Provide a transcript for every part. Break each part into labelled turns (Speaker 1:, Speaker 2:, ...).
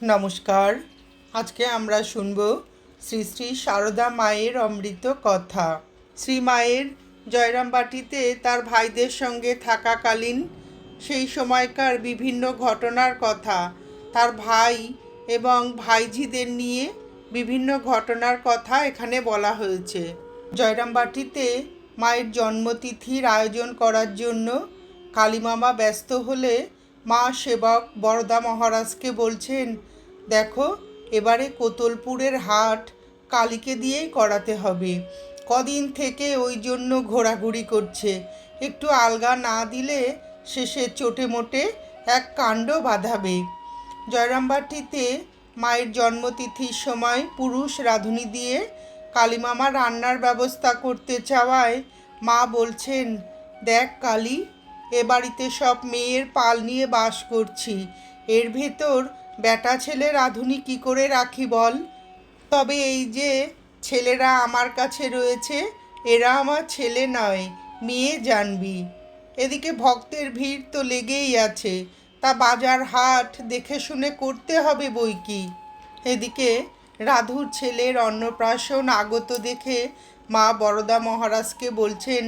Speaker 1: নমস্কার। আজকে আমরা শুনব শ্রী শ্রী সারদা মায়ের অমৃত কথা। শ্রী মায়ের জয়রামবাটিতে তার ভাইদের সঙ্গে থাকাকালীন সেই সময়কার বিভিন্ন ঘটনার কথা, তার ভাই এবং ভাইঝিদের নিয়ে বিভিন্ন ঘটনার কথা এখানে বলা হয়েছে। জয়রামবাটিতে মায়ের জন্মতিথির আয়োজন করার জন্য কালীমামা ব্যস্ত হলে মা সেবক বরদা মহারাজকে বলছেন, দেখো, এবারে কোতলপুরের হাট কালীকে দিয়েই করাতে হবে। কদিন থেকে ওই জন্য ঘোরাঘুরি করছে। একটু আলগা না দিলে শেষে চোটে মোটে এক কাণ্ড বাঁধাবে। জয়রামবাটিতে মায়ের জন্মতিথির সময় পুরুষ রাঁধুনি দিয়ে কালীমামা রান্নার ব্যবস্থা করতে চাওয়ায় মা বলছেন, দেখ কালী এ বাড়িতে সব মেয়ের পাল নিয়ে বাস করছি। এর ভেতর, বেটা ছেলে রাঁধুনি কী করে রাখি বল? তবে এই যে ছেলেরা আমার কাছে রয়েছে, এরা আমার ছেলে নয়, মেয়ে জানবি। এদিকে ভক্তের ভিড় তো লেগেই আছে, তা বাজার হাট দেখে শুনে করতে হবে বই কি? এদিকে রাধুর ছেলের অন্নপ্রাশন আগত দেখে মা বরদা মহারাজকে বলছেন,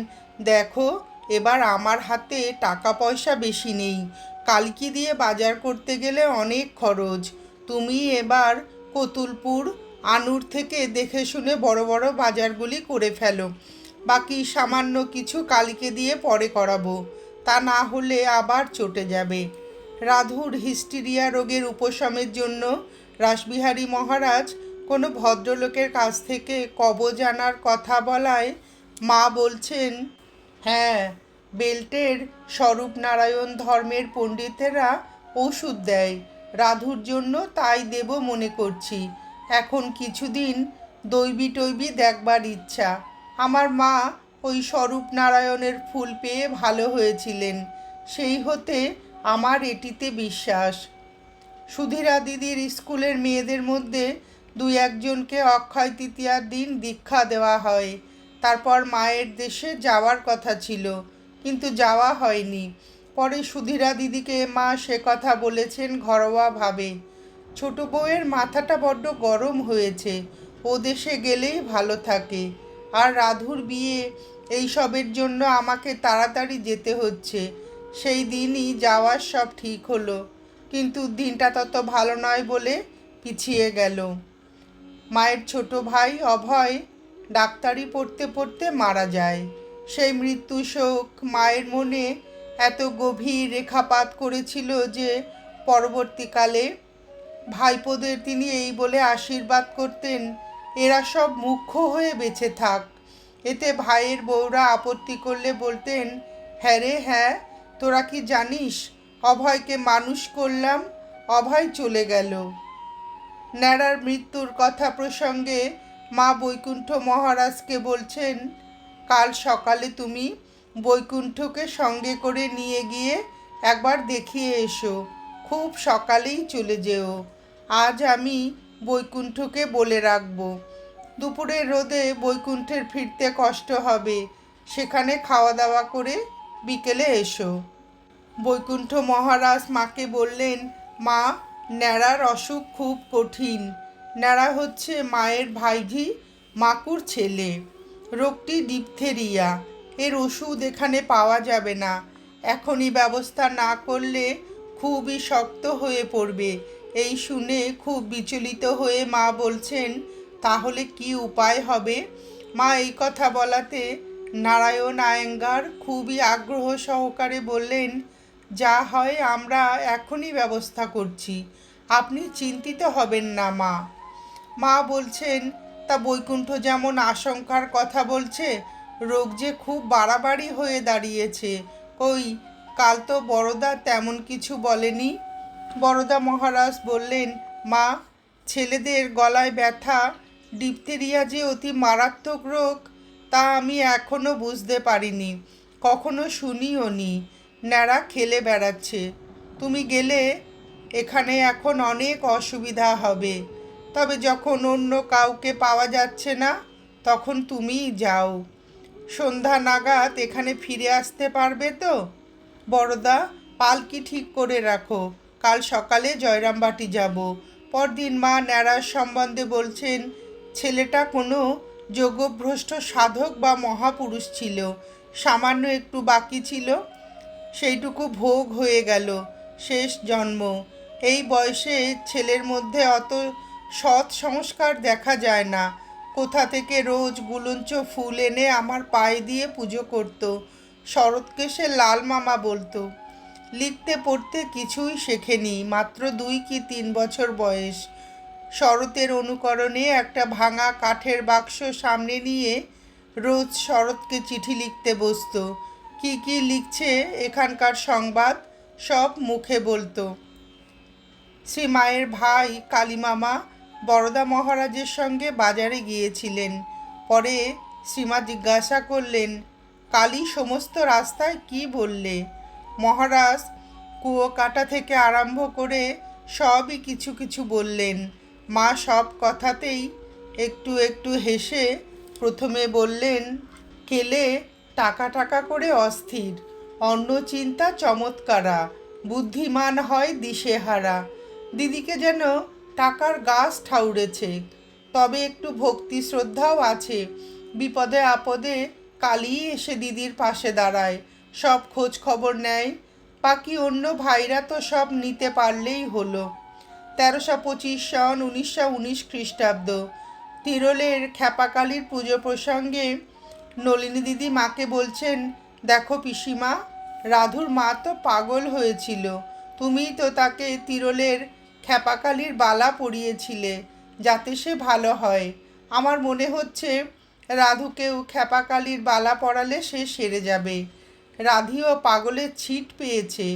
Speaker 1: দেখো এবার আমার হাতে টাকা পয়সা বেশি নেই। কালকি দিয়ে বাজার করতে গেলে অনেক খরচ। তুমি এবার কতুলপুর, আনুর থেকে দেখে শুনে বড় বড় বাজারগুলি করে ফেলো। বাকি সামান্য কিছু কালকে দিয়ে পরে করাবো। তা না হলে আবার চটে যাবে। রাধুর হিস্টিরিয়া রোগের উপশমের জন্য রাসবিহারী মহারাজ কোনো ভদ্রলোকের কাছ থেকে কবজ আনার কথা বলায় মা বলছেন হ্যাঁ বেল্টের স্বরূপ নারায়ণ ধর্মের পণ্ডিতেরা ওষুধ দেয়। রাধুর জন্য তাই দেব মনে করছি। এখন কিছুদিন দৈবী টৈবি দেখবার ইচ্ছা। আমার মা ওই স্বরূপ নারায়ণের ফুল পেয়ে ভালো হয়েছিলেন। সেই হতে আমার এটিতে বিশ্বাস। সুধীরা দিদির স্কুলের মেয়েদের মধ্যে দুই একজনকে অক্ষয় তৃতীয়ার দিন দীক্ষা দেওয়া হয়। তারপর মায়ের দেশে যাওয়ার কথা ছিল, কিন্তু যাওয়া হয়নি। পরে সুধীরা দিদিকে মা সে কথা বলেছেন ঘরোয়াভাবে। ছোট বউয়ের মাথাটা বড্ড গরম হয়েছে, ও দেশে গেলেই ভালো থাকে। আর রাধুর বিয়ে, এইসবের জন্য আমাকে তাড়াতাড়ি যেতে হচ্ছে। সেই দিনই যাওয়ার সব ঠিক হলো, কিন্তু দিনটা তত ভালো নয় বলে পিছিয়ে গেল। মায়ের ছোট ভাই অভয় ডাক্তারি পড়তে পড়তে মারা যায়। সেই মৃত্যু শোক মায়ের মনে এত গভীর রেখাপাত করেছিল যে পরবর্তীকালে ভাইপোদের তিনি এই বলে আশীর্বাদ করতেন, এরা সব মুখ্য হয়ে বেঁচে থাক। এতে ভাইয়ের বউরা আপত্তি করলে বলতেন হ্যাঁ রে হ্যাঁ তোরা কি জানিস, অভয়কে মানুষ করলাম, অভয় চলে গেল। ন্যাড়ার মৃত্যুর কথা প্রসঙ্গে মা বৈকুণ্ঠ মহারাজকে বলছেন, কাল সকালে তুমি বৈকুণ্ঠকে সঙ্গে করে নিয়ে গিয়ে একবার দেখিয়ে এসো। খুব সকালেই চলে যেও। আজ আমি বৈকুণ্ঠকে বলে রাখব। দুপুরের রোদে বৈকুণ্ঠের ফিরতে কষ্ট হবে। সেখানে খাওয়া দাওয়া করে বিকেলে এসো। বৈকুণ্ঠ মহারাজ মাকে বললেন, মা, ন্যাড়ার অসুখ খুব কঠিন। ন্যাড়া হচ্ছে মায়ের ভাইঝি, মাকুর ছেলে। রোগটি ডিপথেরিয়া। এর ওষুধ এখানে পাওয়া যাবে না। এখনই ব্যবস্থা না করলে খুবই শক্ত হয়ে পড়বে। এই শুনে খুব বিচলিত হয়ে মা বলছেন, তাহলে কি উপায় হবে? মা এই কথা বলাতে নারায়ণ আয়েঙ্গার খুবই আগ্রহ সহকারে বললেন, যা হয় আমরা এখনই ব্যবস্থা করছি। আপনি চিন্তিত হবেন না মা। মা বলছেন, তা বৈকুণ্ঠ যেমন আশঙ্কার কথা বলছে, রোগ যে খুব বাড়াবাড়ি হয়ে দাঁড়িয়েছে। কই, কাল তো বড়দা তেমন কিছু বলেনি? বড়দা মহারাজ বললেন, মা, ছেলেদের গলায় ব্যথা, ডিপথেরিয়া যে অতি মারাত্মক রোগ, তা আমি এখনও বুঝতে পারিনি, কখনো শুনিও নি। ন্যাড়া খেলে বেড়াচ্ছে। তুমি গেলে এখানে এখন অনেক অসুবিধা হবে। তবে যখন অন্য কাউকে পাওয়া যাচ্ছে না, তখন তুমিই যাও। সন্ধ্যা নাগাদ এখানে ফিরে আসতে পারবে তো? বড়দা, পালকি ঠিক করে রাখো। কাল সকালে জয়রামবাটি যাব। পরদিন মা ন্যাড়ার সম্বন্ধে বলছেন, ছেলেটা কোনো যোগভ্রষ্ট সাধক বা মহাপুরুষ ছিল, সামান্য একটু বাকি ছিল, সেইটুকু ভোগ হয়ে গেল, শেষ জন্ম। এই বয়সে ছেলের মধ্যে অত সৎ সংস্কার দেখা যায় না। কোথা থেকে রোজ গুলঞ্চ ফুল এনে আমার পায়ে দিয়ে পুজো করত। শরৎকে সে লাল মামা বলতো। লিখতে পড়তে কিছুই শেখেনি, মাত্র দুই কি তিন বছর বয়স। শরতের অনুকরণে একটা ভাঙা কাঠের বাক্স সামনে নিয়ে রোজ শরৎকে চিঠি লিখতে বসতো। কি কি লিখছে এখানকার সংবাদ সব মুখে বলতো। শ্রী মায়ের ভাই কালীমামা বরদা মহারাজের সঙ্গে বাজারে গিয়েছিলেন। পরে শ্রীমা জিজ্ঞাসা করলেন, কালী সমস্ত রাস্তায় কি বললে? মহারাজ কুয়ো কাটা থেকে আরম্ভ করে সবই কিছু কিছু বললেন। মা সব কথাতেই একটু একটু হেসে প্রথমে বললেন, কেলে টাকা টাকা করে অস্থির, অন্য চিন্তা চমৎকারা, বুদ্ধিমান হয় দিশেহারা। দিদিকে যেন টাকার গাছ ঠাউরেছে, তবে একটু ভক্তি শ্রদ্ধাও আছে। বিপদে আপদে কালী এসে দিদির পাশে দাঁড়ায়, সব খোঁজ খবর নেয়। বাকি অন্য ভাইরা তো সব নিতে পারলেই হলো। তেরোশো পঁচিশ সন উনিশশো উনিশ খ্রিস্টাব্দ। তিরলের খ্যাপাকালীর পুজো প্রসঙ্গে নলিনী দিদি মাকে বলছেন, দেখো পিসিমা, রাধুর মা তো পাগল হয়েছিল। তুমি তো তাকে তিরলের খ্যাপাকালীর বালা পরিয়েছিলে, যাতে সে ভালো হয়। আমার মনে হচ্ছে রাধুকেও খ্যাপাকালির বালা পড়ালে সে সেরে যাবে। রাধিও পাগলের ছিট পেয়েছে।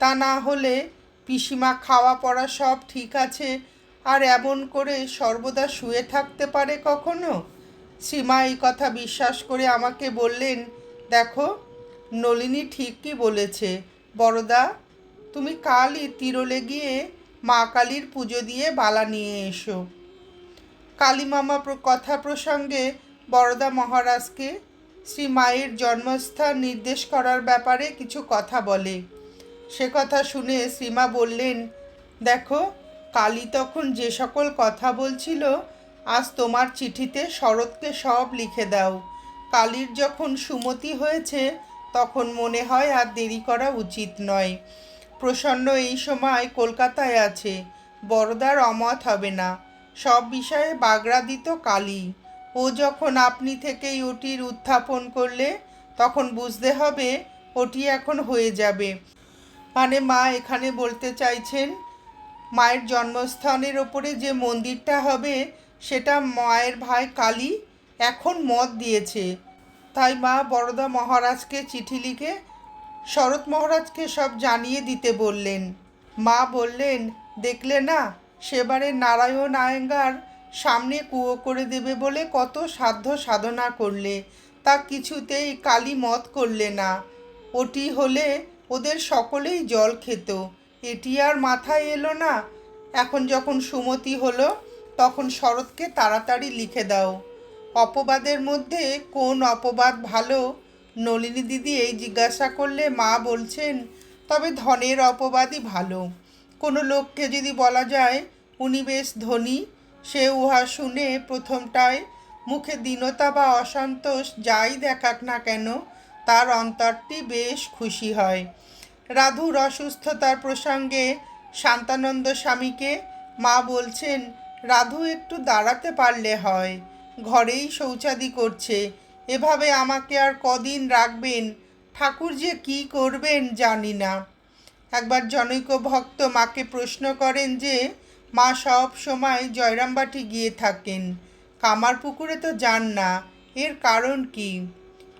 Speaker 1: তা না হলে পিসিমা খাওয়া পড়া সব ঠিক আছে, আর এমন করে সর্বদা শুয়ে থাকতে পারে কখনো? সীমা এই কথা বিশ্বাস করে আমাকে বললেন, দেখো, নলিনী ঠিকই বলেছে। বড়দা, তুমি কালই তিরলে গিয়ে মা কালীর পুজো দিয়ে বালা নিয়ে এসো। কালীমামা কথা প্রসঙ্গে বরদা মহারাজকে শ্রী মায়ের জন্মস্থান নির্দেশ করার ব্যাপারে কিছু কথা বলে। সে কথা শুনে শ্রীমা বললেন, দেখো, কালী তখন যে সকল কথা বলছিল, আজ তোমার চিঠিতে শরৎকে সব লিখে দাও। কালীর যখন সুমতি হয়েছে, তখন মনে হয় আর দেরি করা উচিত নয়। প্রসন্ন এই সময় কলকাতায় আছে। বড়দার অমত হবে না। সব বিষয়ে বাগড়া দিত কালী। ও যখন আপনি থেকেই ওটির উত্থাপন করলে, তখন বুঝতে হবে ওটি এখন হয়ে যাবে। মানে মা এখানে বলতে চাইছেন, মায়ের জন্মস্থানের ওপরে যে মন্দিরটা হবে, সেটা মায়ের ভাই কালী এখন মত দিয়েছে। তাই মা বড়দা মহারাজকে চিঠি লিখে শরৎ মহারাজকে সব জানিয়ে দিতে বললেন। মা বললেন, দেখলে না, সেবারে নারায়ণ আয়েঙ্গার সামনে কুয়ো করে দেবে বলে কত সাধ্য সাধনা করলে। তা কিছুতেই কালি মত করলে না। ওটি হলে ওদের সকলেই জল খেত। এটি আর মাথায় এলো না। এখন যখন সুমতি হলো, তখন শরৎকে তাড়াতাড়ি লিখে দাও। অপবাদের মধ্যে কোন অপবাদ ভালো নলিনী দিদি এই জিজ্ঞাসা করলে মা বলছেন, তবে ধনের অপবাদই ভালো। কোনো লোককে যদি বলা যায়, উনি বেশ ধনী সে উহা শুনে প্রথমটায় মুখে দীনতা বা অসন্তোষ যাই দেখাক না কেন, তার অন্তরটি বেশ খুশি হয়। রাধুর অসুস্থতার প্রসঙ্গে শান্তানন্দ স্বামীকে মা বলছেন, রাধু একটু দাঁড়াতে পারলে হয়। ঘরেই শৌচাদি করছে। এভাবে আমাকে আর কদিন রাখবেন? ঠাকুর যে কী করবেন জানি না। একবার জনৈক ভক্ত মাকে প্রশ্ন করেন যে, মা সব সময় জয়রামবাটি গিয়ে থাকেন। কামারপুকুরে তো যান না। এর কারণ কি?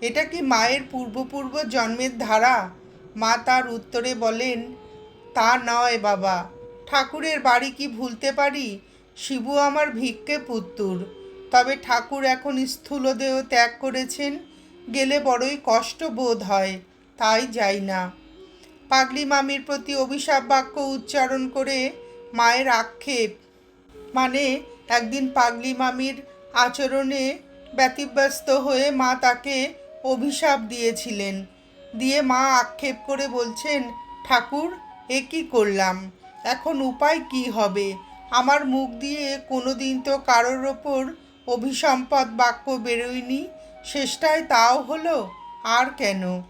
Speaker 1: এটা কি মায়ের পূর্বপূর্ব জন্মের ধারা? মা তার উত্তরে বলেন, তা নয় বাবা। ঠাকুরের বাড়ি কি ভুলতে পারি? শিবু আমার ভিক্ষে পুত্তুর। তবে ঠাকুর এখন স্থূলদেহ ত্যাগ করেছেন, গেলে বড়ই কষ্ট বোধ হয়, তাই যাই না। পাগলি মামির প্রতি অভিশাপ বাক্য উচ্চারণ করে মায়ের আক্ষেপ মানে একদিন পাগলি মামির আচরণে ব্যতিব্যস্ত হয়ে মা তাকে অভিশাপ দিয়েছিলেন, দিয়ে মা আক্ষেপ করে বলছেন, ঠাকুর, এ কী করলাম? এখন উপায় কি হবে? আমার মুখ দিয়ে কোনো দিন তো কারোর ওপর অভিসম্পদ বাক্য বেরোয়নি। শেষটায় তাও হলো, আর কেন?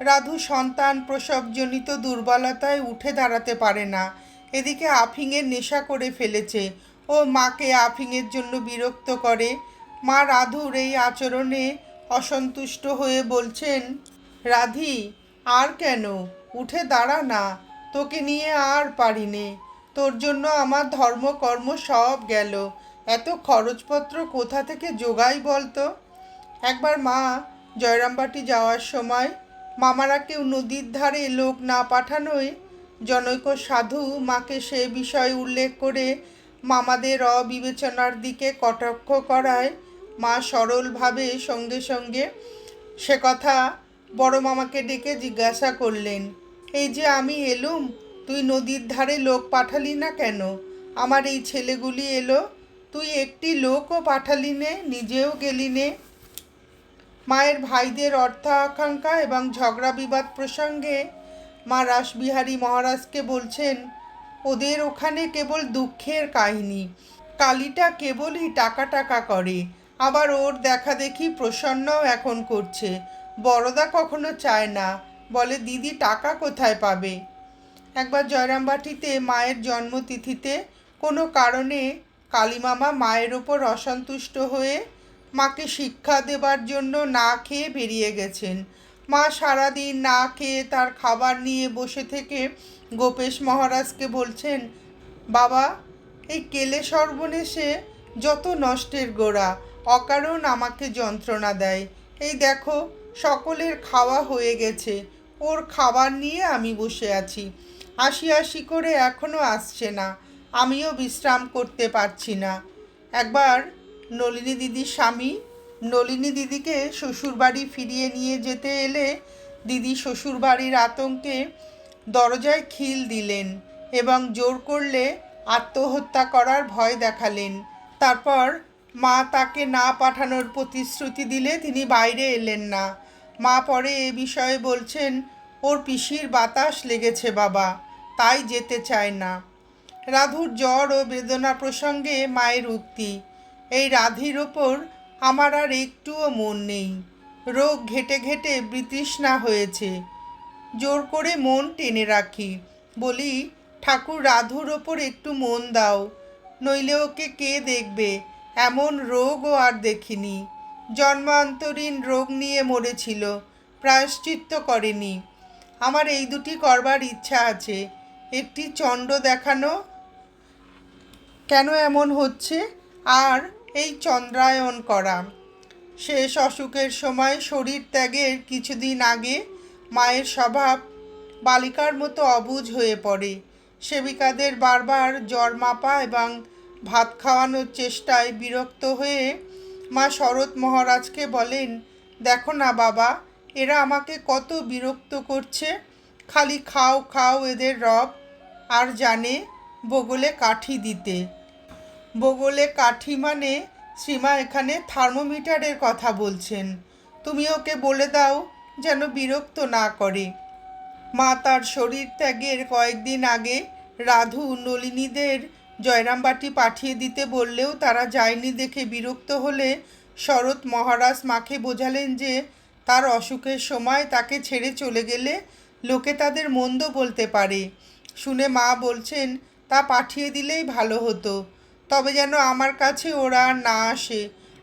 Speaker 1: রাধু সন্তান প্রসবজনিত দুর্বলতায় উঠে দাঁড়াতে পারে না। এদিকে আফিংয়ের নেশা করে ফেলেছে। ও মাকে আফিংয়ের জন্য বিরক্ত করে। মা রাধুর এই আচরণে অসন্তুষ্ট হয়ে বলছেন, রাধি, আর কেন? উঠে দাঁড়া না। তোকে নিয়ে আর পারি নে। তোর জন্য আমার ধর্মকর্ম সব গেল। এত খরচপত্র কোথা থেকে জোগাই বলতো? একবার মা জয়রামবাটি যাওয়ার সময় মামারা কেউ নদীর ধারে লোক না পাঠানোয় জনৈক সাধু মাকে সে বিষয় উল্লেখ করে মামাদের অবিবেচনার দিকে কটাক্ষ করায়। মা সরলভাবে সঙ্গে সঙ্গে সে কথা বড় মামাকে ডেকে জিজ্ঞাসা করলেন, এই যে আমি এলুম, তুই নদীর ধারে লোক পাঠালি না কেন? আমার এই ছেলেগুলি এলো তুই একটি লোকও পাঠালি নে, নিজেও গেলি নে। মায়ের ভাইদের অর্থ আকাঙ্ক্ষা এবং ঝগড়া বিবাদ প্রসঙ্গে মা রাসবিহারী মহারাজকে বলছেন, ওদের ওখানে কেবল দুঃখের কাহিনী। কালীটা কেবলই টাকা টাকা করে। আবার ওর দেখা দেখি প্রসন্নও এখন করছে। বড়দা কখনো চায় না। বলে, দিদি, টাকা কোথায় পাবে? একবার জয়রামবাটিতে মায়ের জন্মতিথিতে কোনো কারণে কালীমামা মায়ের ওপর অসন্তুষ্ট হয়ে মাকে শিক্ষা দেবার জন্য না খেয়ে বেরিয়ে গেছেন। মা সারাদিন না খেয়ে তার খাবার নিয়ে বসে থেকে গোপেশ মহারাজকে বলছেন, বাবা, এই কেলে সর্বনেশে যত নষ্টের গোড়া, অকারণ আমাকে যন্ত্রণা দেয়। এই দেখো, সকলের খাওয়া হয়ে গেছে। ওর খাবার নিয়ে আমি বসে আছি। আসি আসি করে এখনও আসছে না। আমিও বিশ্রাম করতে পারছি না। একবার নলিনী দিদির স্বামী নলিনী দিদিকে শ্বশুরবাড়ি ফিরিয়ে নিয়ে যেতে এলে দিদি শ্বশুরবাড়ির আতঙ্কে দরজায় খিল দিলেন এবং জোর করলে আত্মহত্যা করার ভয় দেখালেন। তারপর মা তাকে না পাঠানোর প্রতিশ্রুতি দিলে তিনি বাইরে এলেন না। মা পরে এ বিষয়ে বলছেন, ওর পিসির বাতাস লেগেছে বাবা, তাই যেতে চায় না। রাধুর জ্বর ও বেদনা প্রসঙ্গে মায়ের উক্তি। এই রাধির ওপর আমার আর একটুও মন নেই। রোগ ঘেটে ঘেটে বিতৃষ্ণা হয়েছে। জোর করে মন টেনে রাখি। বলি, ঠাকুর রাধুর ওপর একটু মন দাও। নইলে ওকে কে দেখবে? এমন রোগও আর দেখিনি। জন্মান্তরীণ রোগ নিয়ে মরেছিল, প্রায়শ্চিত্ত করেনি। আমার এই দুটি করবার ইচ্ছা আছে। একটি চণ্ড দেখানো কেন এমন হচ্ছে? আর এই চন্দ্রায়ন করা। শেষ অসুখের সময় শরীর ত্যাগের কিছুদিন আগে মায়ের স্বভাব বালিকার মতো অবুজ হয়ে পড়ে। সেবিকাদের বারবার জ্বর মাপা এবং ভাত খাওয়ানোর চেষ্টায় বিরক্ত হয়ে মা শরৎ মহারাজকে বলেন, দেখো না বাবা, এরা আমাকে কত বিরক্ত করছে। খালি খাও খাও এদের রব, আর জানে বগলে কাঠি দিতে। বগলে কাঠি মানে? শ্রীমা এখানে থার্মোমিটারের কথা বলছেন। তুমি ওকে বলে দাও যেন বিরক্ত না করে। মা তার শরীর ত্যাগের কয়েকদিন আগে রাধু নলিনীদের জয়রামবাটি পাঠিয়ে দিতে বললেও তারা যায়নি দেখে বিরক্ত হলে শরৎ মহারাজ মাকে বোঝালেন যে তার অসুখের সময় তাকে ছেড়ে চলে গেলে লোকে তাদের মন্দ বলতে পারে। শুনে মা বলছেন, তা পাঠিয়ে দিলেই ভালো হতো। তবে যেন আমার কাছে ওরা না আসে।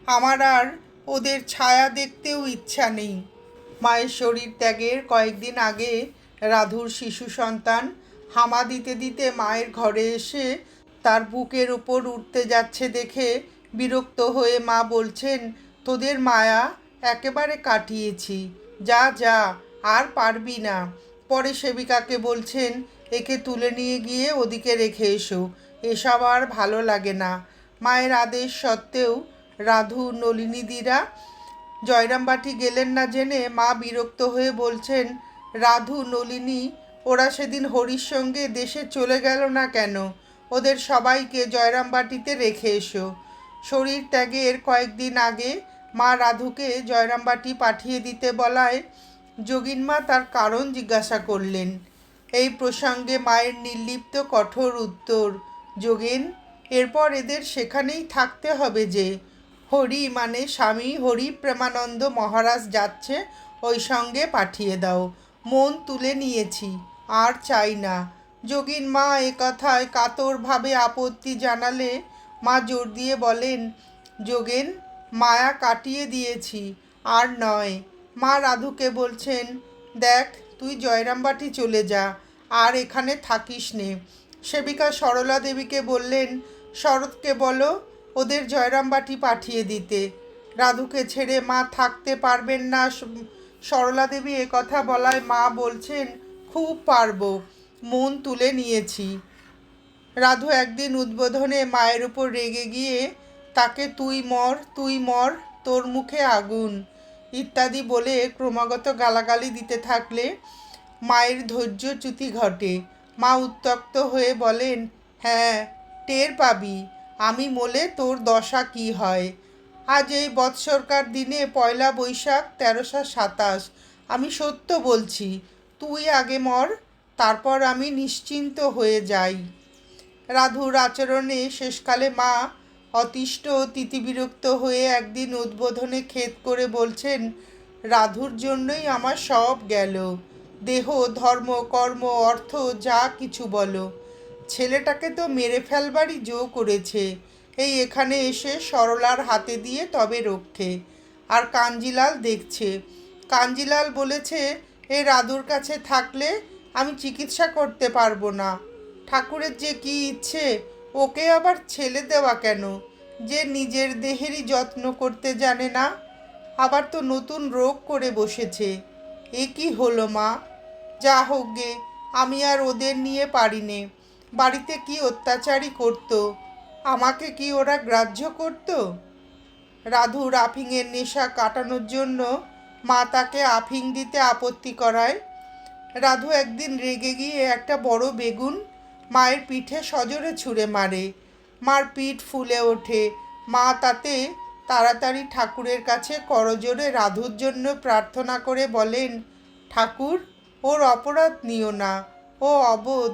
Speaker 1: আমার আর ওদের ছায়া দেখতেও ইচ্ছা নেই। মায়ের শরীর ত্যাগের কয়েকদিন আগে রাধুর শিশু সন্তান হামা দিতে দিতে মায়ের ঘরে এসে তার বুকের উপর উঠতে যাচ্ছে দেখে বিরক্ত হয়ে মা বলছেন, তোদের মায়া একেবারে কাটিয়েছি। যা যা, আর পারবি না। পরে সেবিকাকে বলছেন, একে তুলে নিয়ে গিয়ে ওদিকে রেখে এসো। এসব আর ভালো লাগে না। মায়ের আদেশ সত্ত্বেও রাধু নলিনীদিরা জয়রামবাটি গেলেন না জেনে মা বিরক্ত হয়ে বলছেন, রাধু, নলিনী, ওরা সেদিন হরির সঙ্গে দেশে চলে গেল না কেন? ওদের সবাইকে জয়রামবাটিতে রেখে এসো। শরীর ত্যাগের কয়েকদিন আগে মা রাধুকে জয়রামবাটি পাঠিয়ে দিতে বলায় যোগিনমা তার কারণ জিজ্ঞাসা করলেন। এই প্রসঙ্গে মায়ের নির্লিপ্ত কঠোর উত্তর যোগেন, এরপর এদের সেখানেই থাকতে হবে যে, হরি মানে স্বামী হরি প্রেমানন্দ মহারাজ যাচ্ছে ওই সঙ্গে পাঠিয়ে দাও, মন তুলে নিয়েছি, আর চাই না। যোগীন মা এ কথায় কাতরভাবে আপত্তি জানালে, মা জোর দিয়ে বলেন, যোগেন, মায়া কাটিয়ে দিয়েছি, আর নয়। মা রাধুকে বলছেন, দেখ, তুই জয়রামবাটি চলে যা, আর এখানে থাকিস নে। সেবিকা সরলা দেবীকে বললেন, শরৎকে বলো, ওদের জয়রামবাটি পাঠিয়ে দিতে। রাধুকে ছেড়ে মা থাকতে পারবেন না। সরলা দেবী কথা বলায় মা বলছেন, খুব পারব, মন তুলে নিয়েছি। রাধু একদিন উদ্বোধনে মায়ের উপর রেগে গিয়ে, তাকে তুই মর তুই মর, তোর মুখে আগুন। ইত্যাদি বলে ক্রমাগত গালাগালি দিতে থাকলে মায়ের ধৈর্যচ্যুতি ঘটে। মা উত্তক্ত হয়ে বলেন হ্যাঁ টের পাবি। আমি মোলে তোর দশা কি হয়? আজ এই বৎসরকার দিনে পয়লা বৈশাখ তেরোশো সাতাশ। আমি সত্য বলছি, তুই আগে মর, তারপর আমি নিশ্চিন্ত হয়ে যাই রাধুর আচরণে শেষকালে মা অতিষ্ঠ তিতিবিরক্ত হয়ে একদিন উদ্বোধনে খেদ করে বলছেন, রাধুর জন্যই আমার সব গেল। দেহ, ধর্ম, কর্ম, অর্থ, যা কিছু বলো। ছেলেটাকে তো মেরে ফেলবারই জো করেছে। এই এখানে এসে সরলার হাতে দিয়ে তবে রক্ষে। আর কাঞ্জিলাল দেখছে। কাঞ্জিলাল বলেছে, এ রাদুর কাছে থাকলে আমি চিকিৎসা করতে পারব না। ঠাকুরের যে কি ইচ্ছে, ওকে আবার ছেলে দেওয়া কেন? যে নিজের দেহেরই যত্ন করতে জানে না, আবার তো নতুন রোগ করে বসেছে। এ কি হলো মা? যা হোক গে, আমি আর ওদের নিয়ে পারিনে। বাড়িতে কি অত্যাচারই করতো? আমাকে কি ওরা গ্রাহ্য করতো? রাধু আফিংয়ের নেশা কাটানোর জন্য মা তাকে আফিং দিতে আপত্তি করায়। রাধু একদিন রেগে গিয়ে একটা বড় বেগুন মায়ের পিঠে সজোরে ছুঁড়ে মারে। মার পিঠ ফুলে ওঠে। মা তাতে তাড়াতাড়ি ঠাকুরের কাছে করজোরে রাধুর জন্য প্রার্থনা করে বলেন, ঠাকুর ওর অপরাধ নিও না, ও অবোধ।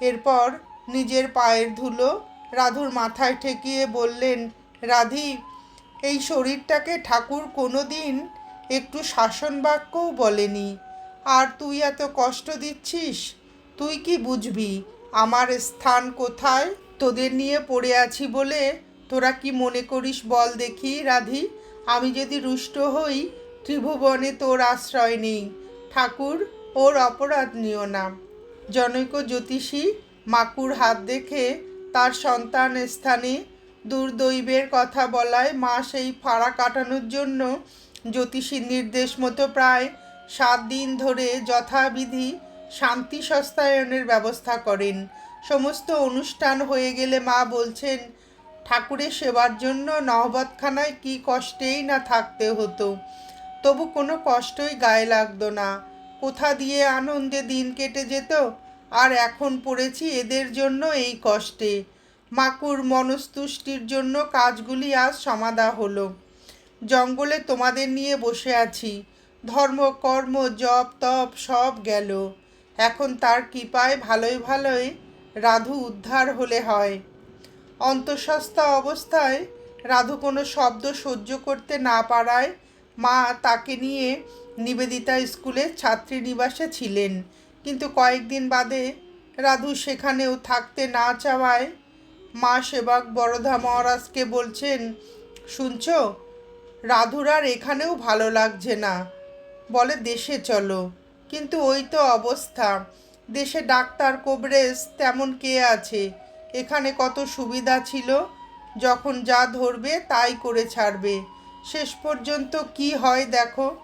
Speaker 1: এরপর নিজের পায়ের ধুলো রাধুর মাথায় ঠেকিয়ে বললেন, রাধি, এই শরীরটাকে ঠাকুর কোনো দিন একটু শাসন বাক্যও বলেনি। আর তুই এত কষ্ট দিচ্ছিস, তুই কি বুঝবি আমার স্থান কোথায়? তোদের নিয়ে পড়ে আছি বলে তোরা কি মনে করিস বল দেখি, রাধি? আমি যদি রুষ্ট হই, ত্রিভুবনে তোর আশ্রয় নেই। ঠাকুর ওর অপরাধ নিও না। জনৈক জ্যোতিষী মাকুর হাত দেখে তার সন্তান স্থানে দুর্দৈবের কথা বলায় মা সেই ফাড়া কাটানোর জন্য জ্যোতিষীর নির্দেশ মতো প্রায় সাত দিন ধরে যথাবিধি শান্তি সস্তায়নের ব্যবস্থা করেন। সমস্ত অনুষ্ঠান হয়ে গেলে মা বলছেন, ঠাকুরের সেবার জন্য নহবতখানায় কি কষ্টেই না থাকতে হতো। তবু কোনো কষ্টই গায়ে লাগতো না। কোথা দিয়ে আনন্দে দিন কেটে যেত? আর এখন পড়েছি এদের জন্য এই কষ্টে। মাকুর মনস্তুষ্টির জন্য কাজগুলি আজ সমাধা হলো। জঙ্গলে তোমাদের নিয়ে বসে আছি। ধর্ম, কর্ম, জপ, তপ সব গেল। এখন তার কৃপায় ভালোই ভালোই রাধু উদ্ধার হলে হয়। অন্তঃসস্তা অবস্থায় রাধু কোনো শব্দ সহ্য করতে না পারায় মা তাকে নিয়ে নিবেদিতা স্কুলে ছাত্রী নিবাসে ছিলেন। কিন্তু কয়েকদিন বাদে রাধু সেখানেও থাকতে না চাওয়ায় মা সেবক বরধা মহারাজকে বলছেন, শুনছো, রাধুর আর এখানেও ভালো লাগছে না। বলে, দেশে চলো। কিন্তু ওই তো অবস্থা। দেশে ডাক্তার কোবরেজ তেমন কে আছে? এখানে কত সুবিধা ছিল? যখন যা ধরবে তাই করে ছাড়বে। শেষ পর্যন্ত কি হয় দেখো।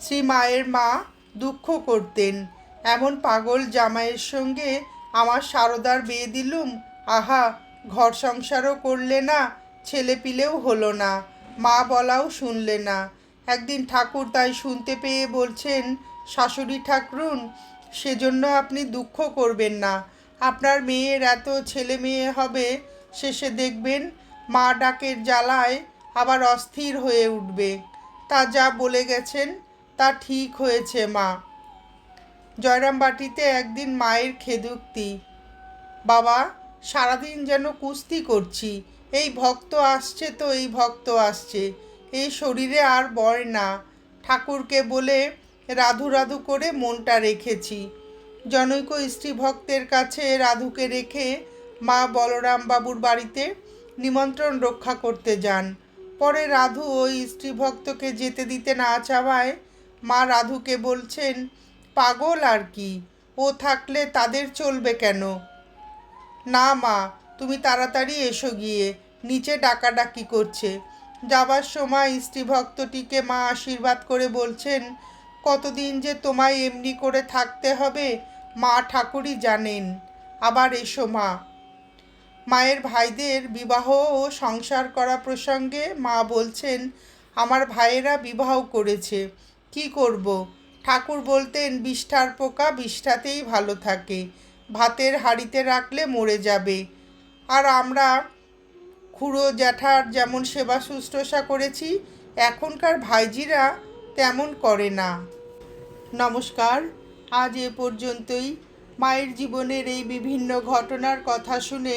Speaker 1: শ্রী মায়ের মা দুঃখ করতেন। এমন পাগল জামাইয়ের সঙ্গে আমার সারদার বিয়ে দিলুম? আহা, ঘর সংসারও করলে না, ছেলে পিলেও হলো না। মা বলাও শুনলে না। একদিন ঠাকুর তাই শুনতে পেয়ে বলছেন, শাশুড়ি ঠাকুরুন, সেজন্য আপনি দুঃখ করবেন না। আপনার মেয়ের এত ছেলে মেয়ে হবে, শেষে দেখবেন মা ডাকের জ্বালায় আবার অস্থির হয়ে উঠবে। তা যা বলে গেছেন, তা ঠিক হয়েছে, মা। জয়রামবাটিতে একদিন মায়ের খেদুক্তি। বাবা, সারাদিন যেন কুস্তি করছি, এই ভক্ত আসছে তো এই ভক্ত আসছে এই শরীরে আর বয় না। ঠাকুরকে বলে রাধু রাধু করে মনটা রেখেছি। জনৈক স্ত্রী ভক্তের কাছে রাধুকে রেখে মা বলরাম বাবুর বাড়িতে নিমন্ত্রণ রক্ষা করতে যান। পরে রাধু ওই স্ত্রী ভক্তকে যেতে দিতে না চাওয়ায় মা রাধুকে বলছেন, পাগল আর কি? ও থাকলে তাদের চলবে কেন? না মা, তুমি তাড়াতাড়ি এসো গিয়ে, নিচে ডাকাডাকি করছে। যাবার সময় স্ত্রী ভক্তটিকে মা আশীর্বাদ করে বলছেন, কতদিন যে তোমায় এমনি করে থাকতে হবে, মা ঠাকুরই জানেন। আবার এসো মা। মায়ের ভাইদের বিবাহ ও সংসার করা প্রসঙ্গে মা বলছেন, আমার ভাইয়েরা বিবাহ করেছে, কি করব? ঠাকুর বলতেন, বিষ্ঠার পোকা বিষ্ঠাতেই ভালো থাকে, ভাতের হাঁড়িতে রাখলে মরে যাবে। আর আমরা খুড়ো জ্যাঠার যেমন সেবা শুশ্রূষা করেছি, এখনকার ভাইজিরা তেমন করে না। নমস্কার। আজ এ পর্যন্তই। মায়ের জীবনের এই বিভিন্ন ঘটনার কথা শুনে